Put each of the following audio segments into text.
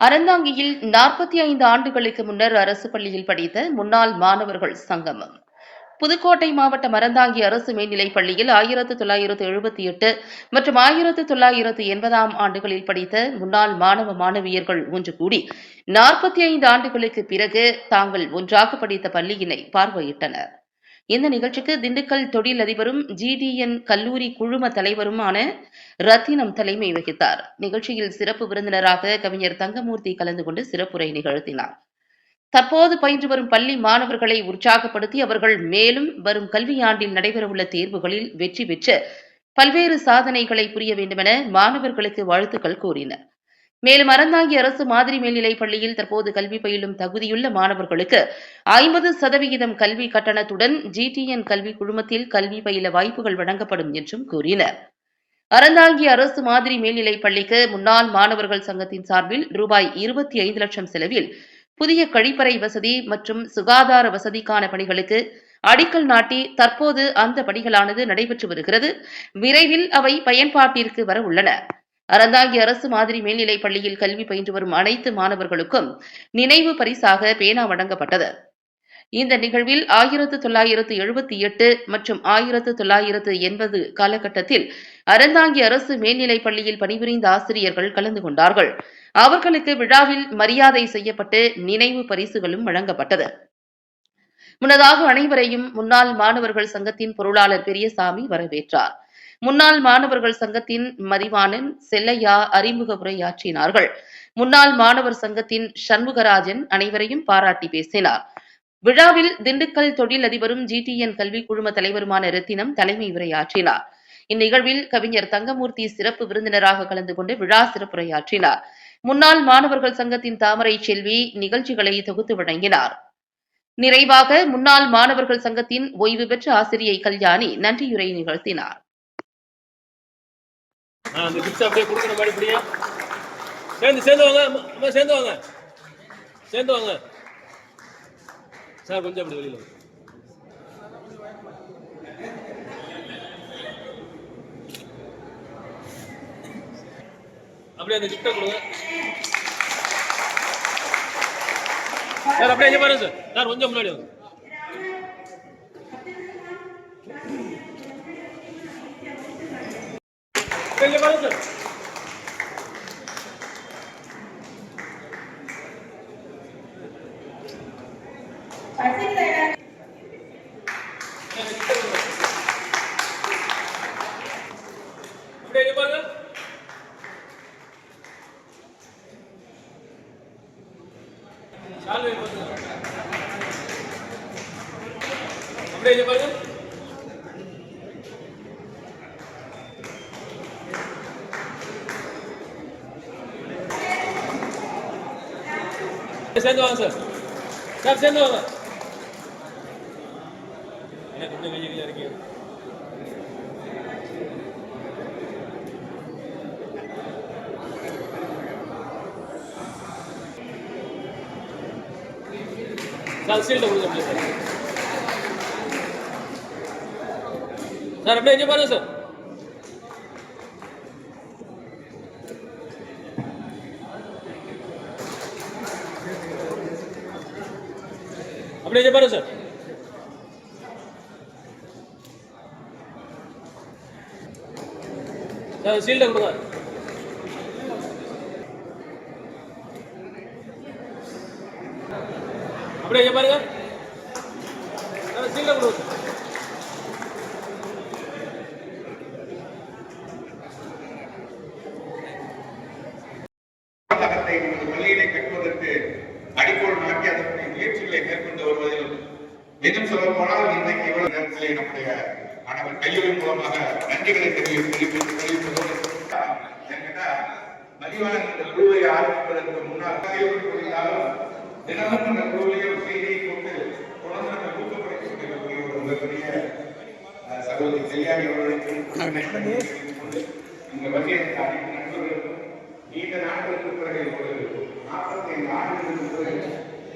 அறந்தாங்கியில் நாற்பத்தி ஐந்து ஆண்டுகளுக்கு முன்னர் அரசு பள்ளியில் படித்த முன்னாள் மாணவர்கள் சங்கமம் புதுக்கோட்டை மாவட்டம் அறந்தாங்கி அரசு மேல்நிலைப் பள்ளியில் ஆயிரத்து தொள்ளாயிரத்து எழுபத்தி எட்டு மற்றும் ஆயிரத்து தொள்ளாயிரத்து எண்பதாம் ஆண்டுகளில் படித்த முன்னாள் மாணவ மாணவியர்கள் ஒன்று கூடி நாற்பத்தி ஐந்து ஆண்டுகளுக்கு பிறகு தாங்கள் ஒன்றாக படித்த பள்ளியினை பார்வையிட்டனர். இந்த நிகழ்ச்சிக்கு திண்டுக்கல் தொழிலதிபரும் ஜிடிஎன் கல்லூரி குழும தலைவருமான ரத்தினம் தலைமை வகித்தார். நிகழ்ச்சியில் சிறப்பு விருந்தினராக கவிஞர் தங்கமூர்த்தி கலந்து கொண்டு சிறப்புரை நிகழ்த்தினார். தற்போது பயின்று வரும் பள்ளி மாணவர்களை உற்சாகப்படுத்தி அவர்கள் மேலும் வரும் கல்வியாண்டில் நடைபெறவுள்ள தேர்வுகளில் வெற்றி பெற்று பல்வேறு சாதனைகளை புரிய வேண்டுமென மாணவர்களுக்கு வாழ்த்துக்கள் கூறினர். மேலும் அறந்தாங்கி அரசு மாதிரி மேல்நிலைப் பள்ளியில் தற்போது கல்வி பயிலும் தகுதியுள்ள மாணவர்களுக்கு ஐம்பது சதவிகிதம் கல்வி கட்டணத்துடன் ஜிடிஎன் கல்வி குழுமத்தில் கல்வி பயில வாய்ப்புகள் வழங்கப்படும் என்றும் கூறினர். அறந்தாங்கி அரசு மாதிரி மேல்நிலைப் பள்ளிக்கு முன்னாள் மாணவர்கள் சங்கத்தின் சார்பில் ரூபாய் இருபத்தி ஐந்து லட்சம் செலவில் புதிய கழிப்பறை வசதி மற்றும் சுகாதார வசதிக்கான பணிகளுக்கு அடிக்கல் நாட்டி தற்போது அந்த பணிகளானது நடைபெற்று வருகிறது. விரைவில் அவை பயன்பாட்டிற்கு வர உள்ளன. அறந்தாங்கி அரசு மாதிரி மேல்நிலைப் பள்ளியில் கல்வி பயின்று வரும் அனைத்து மாணவர்களுக்கும் நினைவு பரிசாக பேனா வழங்கப்பட்டது. இந்த நிகழ்வில் ஆயிரத்து தொள்ளாயிரத்து எழுபத்தி எட்டு மற்றும் ஆயிரத்து தொள்ளாயிரத்து எண்பது காலகட்டத்தில் அறந்தாங்கி அரசு மேல்நிலைப் பள்ளியில் பணிபுரிந்த ஆசிரியர்கள் கலந்து கொண்டார்கள். அவர்களுக்கு விழாவில் மரியாதை செய்யப்பட்டு நினைவு பரிசுகளும் வழங்கப்பட்டது. முன்னதாக அனைவரையும் முன்னாள் மாணவர்கள் சங்கத்தின் பொருளாளர் பெரியசாமி வரவேற்றார். முன்னாள் மாணவர்கள் சங்கத்தின் மதிவாணன் செல்லையா அறிமுக உரையாற்றினார்கள் முன்னாள் மாணவர் சங்கத்தின் சண்முகராஜன் அனைவரையும் பாராட்டி பேசினார். விழாவில் திண்டுக்கல் தொழிலதிபரும் ஜிடிஎன் கல்வி குழும தலைவருமான ரத்தினம் தலைமை உரையாற்றினார். இந்நிகழ்வில் கவிஞர் தங்கமூர்த்தி சிறப்பு விருந்தினராக கலந்து கொண்டு விழா சிறப்புரையாற்றினார். முன்னாள் மாணவர்கள் சங்கத்தின் தாமரை செல்வி நிகழ்ச்சிகளை தொகுத்து வழங்கினார். நிறைவாக முன்னாள் மாணவர்கள் சங்கத்தின் ஓய்வு பெற்ற ஆசிரியை கல்யாணி நன்றியுரை நிகழ்த்தினார். அந்த கிஃப்ட் அப்படியே கொடுக்குற மாதிரி இப்படியே. சேர்ந்து சேர்ந்து வாங்க. அம்மா, சேர்ந்து வாங்க. சேர்ந்து வாங்க. சார் கொஞ்சம் அப்படி வெளியில் அப்படியே அந்த கிஃப்டை கொடுங்க. சார் அப்படியே பாருங்க சார். சார் கொஞ்சம் முன்னாடி வாங்க. இங்கே பாருங்க சார் அப்படியே பாருங்க சேர்ந்து வாங்க சார். சார் சேர்ந்து வாங்க. என்ன கொஞ்சம் கையை கையில் இருக்கீங்க சார் சீல்ட கொடுங்க அப்படியே சார் சார் அப்படியே இங்கே பாருங்க சார். அப்படியே இங்கே பாருங்க சார் சார் சீல்ட கொடுங்க அப்படியே இங்கே பாருங்க சார் சீல்ட கொடுங்க சார் தமிழகத்தை நமது பள்ளியிலே கட்டுவதற்கு அடிக்கோல் நாட்டி அதற்குரிய முயற்சிகளை மேற்கொண்டு வருவதில் இன்னும் சொல்ல போனால் இன்றைக்கு இவ்வளவு நேரத்திலே நம்முடைய மாணவர் கல்லூரி மூலமாக நன்றிகளை தெரிவி- தெரிவித்து தெரிவிப்பதோடு என்கிட்ட மதிவான இந்த குழுவை ஆரம்பிப்பதற்கு முன்னால் கேள்வி புரிந்தாலும் தினமும் இந்த குழுவிலே ஒரு செய்தியை கொண்டு தொடர்ந்து நம்ம ஊக்கப்படுத்திக் கொண்டிருக்கக்கூடிய ஒரு மிகப்பெரிய சகோதரி அவர்களுக்கு இந்த வகையை அனைத்து நண்பர்களுக்கும் நீண்ட நாட்களுக்கு பிறகு ஒரு நாற்பத்தி ஐந்து ஆண்டுகளுக்கு பிறகு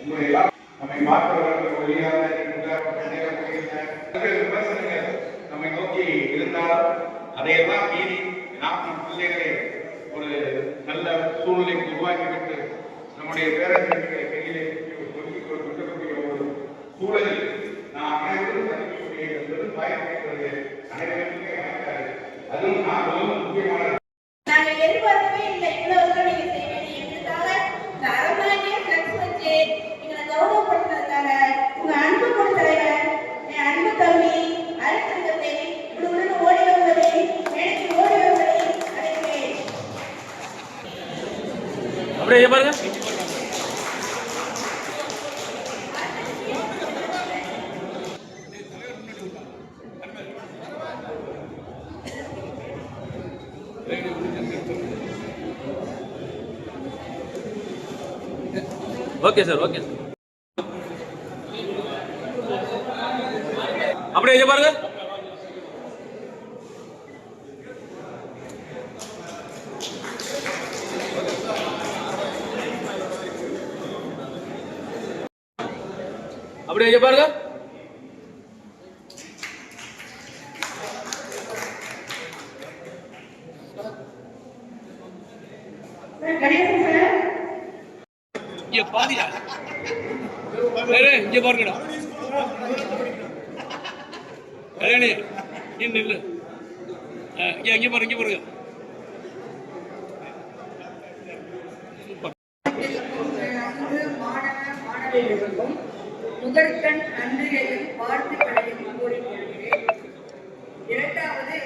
உங்களை எல்லாம் நம்மை பார்ப்பவர்கள் பல்வேறு விமர்சனங்கள் நம்மை நோக்கி இருந்தால் அதையெல்லாம் மீறி நம் பிள்ளைகளை ஒரு நல்ல சூழ்நிலை உருவாக்கிவிட்டு நம்முடைய பேரறிஞர்களை ஓகே சார் ஓகே சார். அப்படியே பாருங்க. அப்படியே பாருங்க கணேசன் சார் இங்க பாதியா வேற இங்க பாருங்கடா கல்யாணி நீ நில்லு ஆ, இங்க இங்க பாருங்க இங்க பாருங்க அன்பு மாணவ முதற்கண் நன்றியையும் வாழ்த்துக்களையும் கூறிக்கொள்கிறேன். இரண்டாவது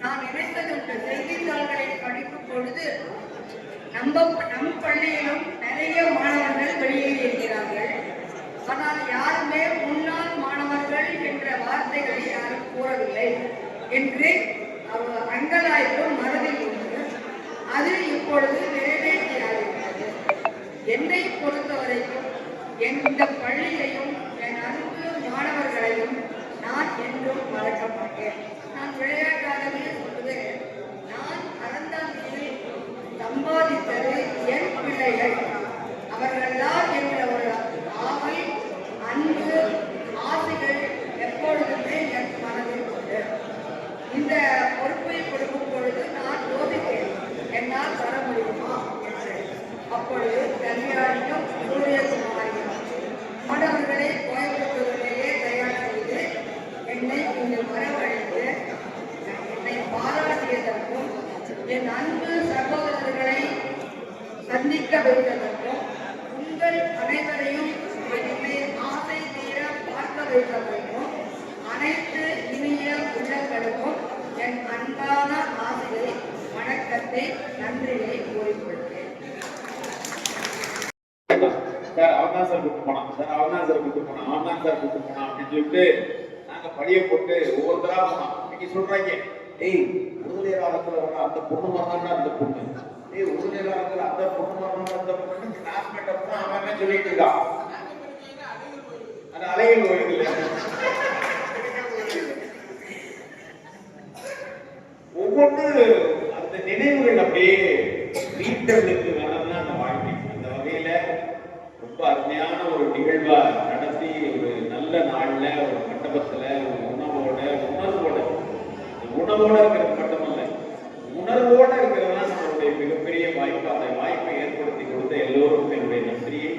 நான் நினைத்ததுண்டு செய்தித்தாள்களை படிக்கும் பொழுது நம்ம நம் பள்ளியிலும் நிறைய மாணவர்கள் வெளியே இருக்கிறார்கள். ஆனால் யாருமே முன்னாள் மாணவர்கள் என்ற வார்த்தைகளை யாரும் கூறவில்லை என்று அவர் அங்கலாய்ப்பும் மனதில் உண்டு அது இப்பொழுது நிறைவேற்றியாகிறது என்னை பொறுத்தவரைக்கும் எந்த பள்ளியையும் என் அன்பு மாணவர்களையும் நான் என்றும் மறக்க மாட்டேன் நான் விளையாட்டாகவே சொல்லுவேன் நான் அறந்தாங்கியில் சம்பாதித்தது என் பிள்ளைகள் அவர்கள்தான் என்ற ஒரு ஆவல் அன்பு ஆசைகள் எப்பொழுதுமே என் மனதில் உண்டு இந்த பொறுப்பை கொடுக்கும் பொழுது நான் யோசித்தேன் என்னால் வர முடியுமா என்று அப்பொழுது கல்யாணியும் சூரியகுமாரியும் மாணவர்களை கோயம்புத்தூரிலேயே தயார் செய்து என்னை இங்கு வரவழைத்து என்னை பாராட்டியதற்கும் என் அன்பு சகோதரர்களை சந்திக்க வைத்ததற்கும் உங்கள் அனைவரையும் என்னை ஆசை தீர பார்க்க வைத்ததற்கும் அனைத்து இனிய உள்ளங்களுக்கும் என் அன்பான ஆசையை வணக்கத்தை நன்றியை கூறிக்கொள்கிறேன் சார் அவன் தான் சார் கூட்டு போனான் சார். அவன் தான் சார் கூட்டு போனான் அவன் தான் சார் கூட்டு போனான் அப்படின்னு சொல்லிட்டு நாங்க பழிய போட்டு ஒவ்வொருத்தரா போனோம் இன்னைக்கு சொல்றாங்க ஏய் உறுதியாளத்துல வர அந்த பொண்ணு மாதிரி அந்த பொண்ணு? ஏய் உறுதியாளத்துல அந்த பொண்ணு மாதிரி அந்த பொண்ணு கிளாஸ்மேட் அப்பா அவன் சொல்லிட்டு இருக்கான் அந்த அலையில் ஓடுது ஒவ்வொன்று அந்த நினைவுகள் அப்படியே மீட்டெடுத்து வரலாம் அந்த வாழ்க்கை அந்த வகையில ரொம்ப அருமையான ஒரு நிகழ்வா நடத்தி ஒரு நல்ல நாள்ல ஒரு மண்டபத்துல ஒரு உணவோட உணர்வோட இந்த உணவோட இருக்கிறது மட்டுமல்ல உணர்வோட இருக்கிறது தான் நம்மளுடைய மிகப்பெரிய வாய்ப்பு அந்த வாய்ப்பை ஏற்படுத்தி கொடுத்த எல்லோருக்கும் என்னுடைய நன்றியை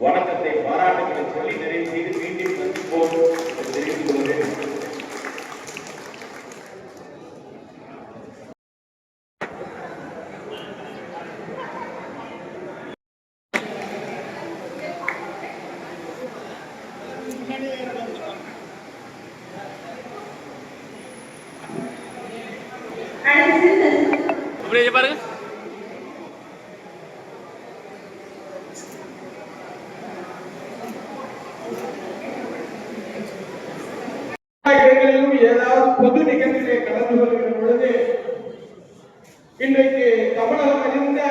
வணக்கத்தை பாராட்டுகளை சொல்லி நிறைவு செய்து மீண்டும் சந்திப்போம் என்று தெரிவித்துக் கொள்கிறேன் அடுத்து அப்படியே பாருங்க இடங்களிலும் ஏதாவது பொது நிகழ்ச்சிகளை கலந்து கொள்கிற பொழுது இன்றைக்கு தமிழகம் அறிந்த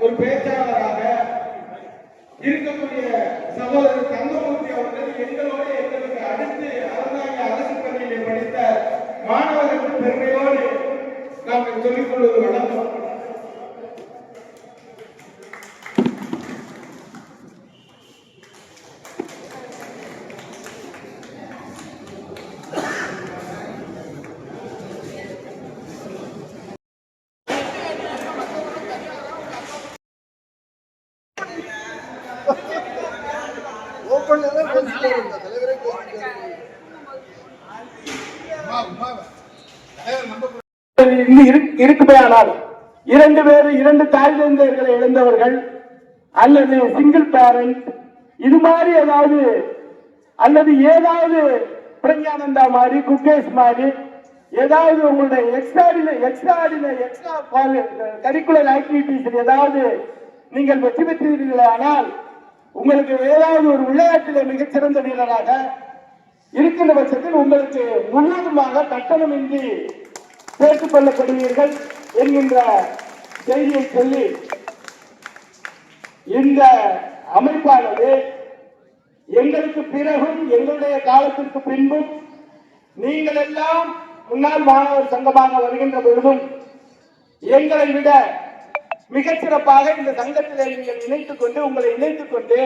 ஒரு பேச்சாளராக இருக்கக்கூடிய சகோதரர் தங்கமூர்த்தி அவர்கள் எங்களோடு எங்களுக்கு அடுத்து அறந்தாங்க அரசு பள்ளியிலே படித்த மாணவர்கள் பெருமையோடு நாங்கள் சொல்லிக் கொள்வது வழக்கம் இருந்து இரு- இருக்குமே ஆனால் இரண்டு பேர் இரண்டு தாய் தந்தையர்களை இழந்தவர்கள் அல்லது சிங்கிள் பேரண்ட் இது மாதிரி ஏதாவது அல்லது ஏதாவது பிரஜானந்தா மாதிரி குக்கேஷ் மாதிரி ஏதாவது உங்களுடைய extra extra extra curricular activities ஏதாவது நீங்கள் வெற்றி பெற்றீர்கள் ஆனால் உங்களுக்கு ஏதாவது ஒரு விளையாட்டில் மிகச்சிறந்த வீரராக இருக்கின்ற பட்சத்தில் உங்களுக்கு முழுவதுமாக கட்டணமின்றி சேர்த்துக் கொள்ளப்படுவீர்கள் என்கின்ற செய்தியை சொல்லி இந்த அமைப்பானது எங்களுக்கு பிறகும் எங்களுடைய காலத்திற்கு பின்பும் நீங்கள் எல்லாம் முன்னாள் மாணவர் சங்கமாக வருகின்ற பொழுதும் எங்களை விட மிகச்சிறப்பாக இந்த சங்கத்திலே நீங்கள் இணைத்துக் கொண்டு உங்களை இணைத்துக் கொண்டு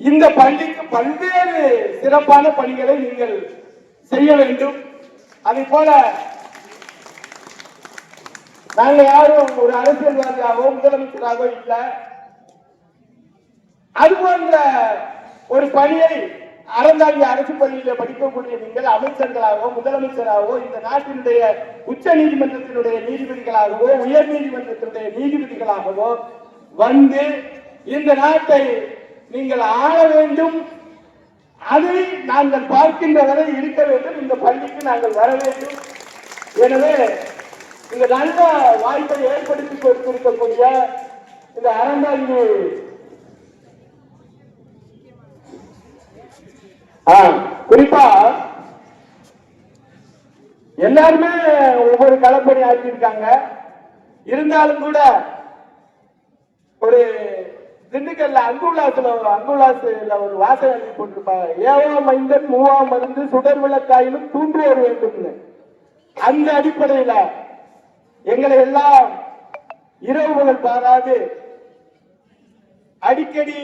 இந்த பள்ளிக்கு பல்வேறு சிறப்பான பணிகளை நீங்கள் செய்ய வேண்டும். அதே போல நாங்க யாரும் ஒரு அரசியல்வாதியாகவோ முதலமைச்சராகவோ இல்லை. அது போன்ற ஒரு பணியை அறந்தாங்கி அரசு பள்ளியில படிக்கக்கூடிய நீங்கள் அமைச்சர்களாகவோ முதலமைச்சராகவோ இந்த நாட்டினுடைய உச்ச நீதிமன்றத்தினுடைய நீதிபதிகளாகவோ உயர் நீதிமன்றத்தினுடைய நீதிபதிகளாகவோ வந்து இந்த நாட்டை நீங்கள் ஆள வேண்டும். அதை நாங்கள் பார்க்கின்ற வரை இருக்க வேண்டும். இந்த பள்ளிக்கு நாங்கள் வர வேண்டும். எனவே இந்த நல்ல வாய்ப்பை ஏற்படுத்தி கொடுத்திருக்கக்கூடிய இந்த அறந்தாங்கி. குறிப்பா எல்லாருமே ஒவ்வொரு களப்பணி ஆக்கியிருக்காங்க. இருந்தாலும் கூட ஒரு திண்டுக்கல்ல அங்குலாசுல அங்குலாசுல ஒரு வாசகம் எழுதி போட்டிருப்பாங்க. ஏவா மைந்தன் மூவா மருந்து சுடர் விளக்காயிலும் தூண்டுவோர் வேண்டும்னு. அந்த அடிப்படையில எங்களை எல்லாம் இரவுகள் பாராது. அடிக்கடி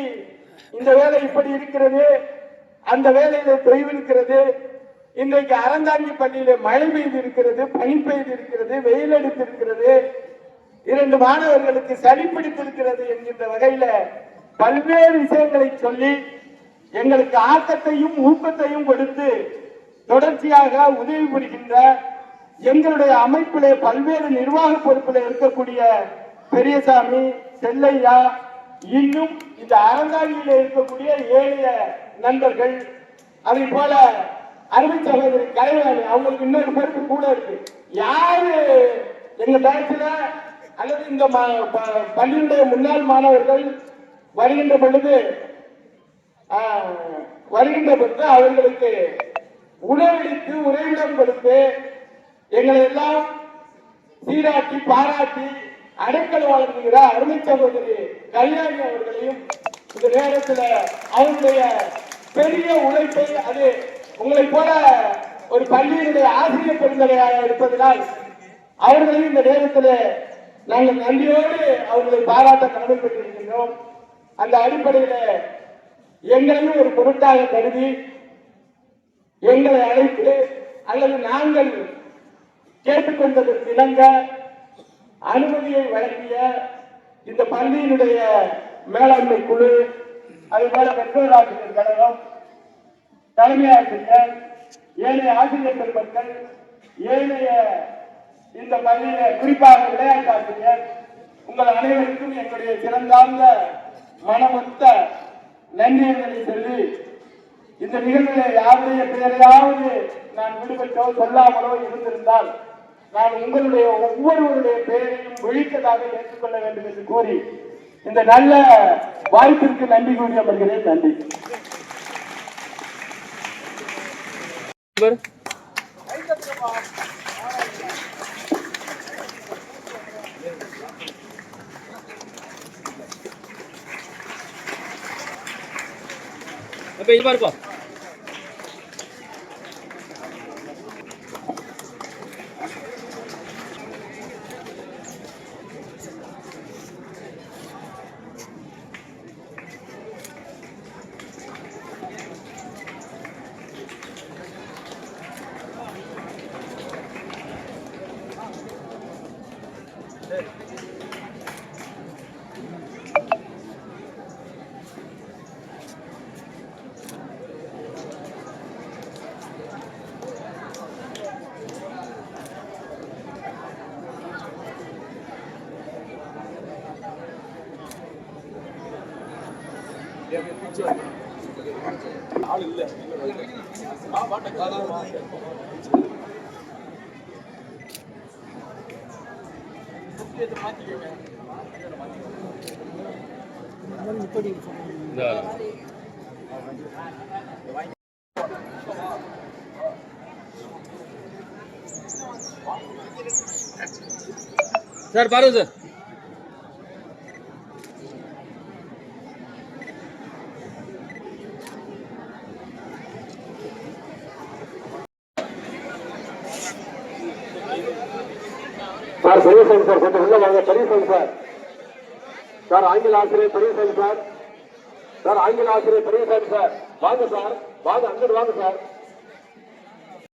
இந்த வேலை இப்படி இருக்கிறது அந்த வேலையில தொய்விருக்கிறது இன்றைக்கு அறந்தாங்கி பள்ளியில மழை பெய்து இருக்கிறது பனி பெய்து இருக்கிறது வெயில் அடித்திருக்கிறது இரண்டு மாணவர்களுக்கு சளி பிடித்திருக்கிறது என்கின்ற வகையில பல்வேறு விஷயங்களை சொல்லி எங்களுக்கு ஆக்கத்தையும் ஊக்கத்தையும் கொடுத்து தொடர்ச்சியாக உதவி புரிகின்ற எங்களுடைய அமைப்பிலே பல்வேறு நிர்வாக பொறுப்பில் இருக்கக்கூடிய பெரியசாமி செல்லையா இன்னும் இந்த அறந்தாங்கியில் இருக்கக்கூடிய ஏழைய நண்பர்கள் அதை போல அருமை சகோதரி கலைவாணி அவங்களுக்கு இன்னொரு பொறுப்பு கூட இருக்கு. யாரு எங்க பேட்ச்ல அல்லது இந்த ப- பள்ளியினுடைய முன்னாள் மாணவர்கள் வருகின்ற பொழுது வருகின்ற பொழுது அவர்களுக்கு உணவளித்து உறைவிடம் கொடுத்து எங்களை எல்லாம் சீராட்டி பாராட்டி அடைக்கல் வழங்குகிற அருமை சகோதரி கல்யாணி அவர்களையும் இந்த நேரத்தில் அவருடைய பெரிய உழைப்பை அது உங்களை போல ஒரு பள்ளியினுடைய ஆசிரியர் பெருந்தலையாக இருப்பதனால் அவர்களையும் இந்த நேரத்தில் நாங்கள் நன்றியோடு அவர்களை பாராட்ட கடமைப்பட்டிருக்கின்றோம். அந்த அடிப்படையில் எங்களையும் ஒரு பொருட்டாக கருதி எங்களை அழைத்து அல்லது நாங்கள் கேட்டுக்கொண்டதற்கு இணங்க அனுமதியை வழங்கிய இந்த பள்ளியினுடைய மேலாண்மை குழு அது போல பெற்றோர் ஆசிரியர் கழகம் தலைமை ஆசிரியர் ஏனைய ஆசிரியர் பெருமக்கள் ஏனைய இந்த பள்ளியில குறிப்பாக விளையாட்டு ஆசிரியர் உங்கள் அனைவருக்கும் என்னுடைய சிறந்தார்ந்த மனமொத்த நன்றிகளை சொல்லி இந்த நிகழ்வுகளை யாருடைய பெயரையாவது நான் விடுபட்டோ சொல்லாமலோ இருந்திருந்தால் நான் உங்களுடைய ஒவ்வொருவருடைய பெயரையும் விழித்ததாக ஏற்றுக்கொள்ள வேண்டும் என்று கூறி இந்த நல்ல வாய்ப்பிற்கு நன்றி கூறி அமர்கிறேன். நன்றி. அப்ப இது பாருப்பா. இந்த சார் பாருங்க சார். பெரியசாமி சார் கொஞ்சம் உள்ள வாங்க. பெரியசாமி சார். சார் ஆங்கில ஆசிரியர் பெரியசாமி சார். சார் ஆங்கில ஆசிரியர் பெரியசாமி சார். வாங்க சார். வாங்க அங்கிட்டு வாங்க சார்.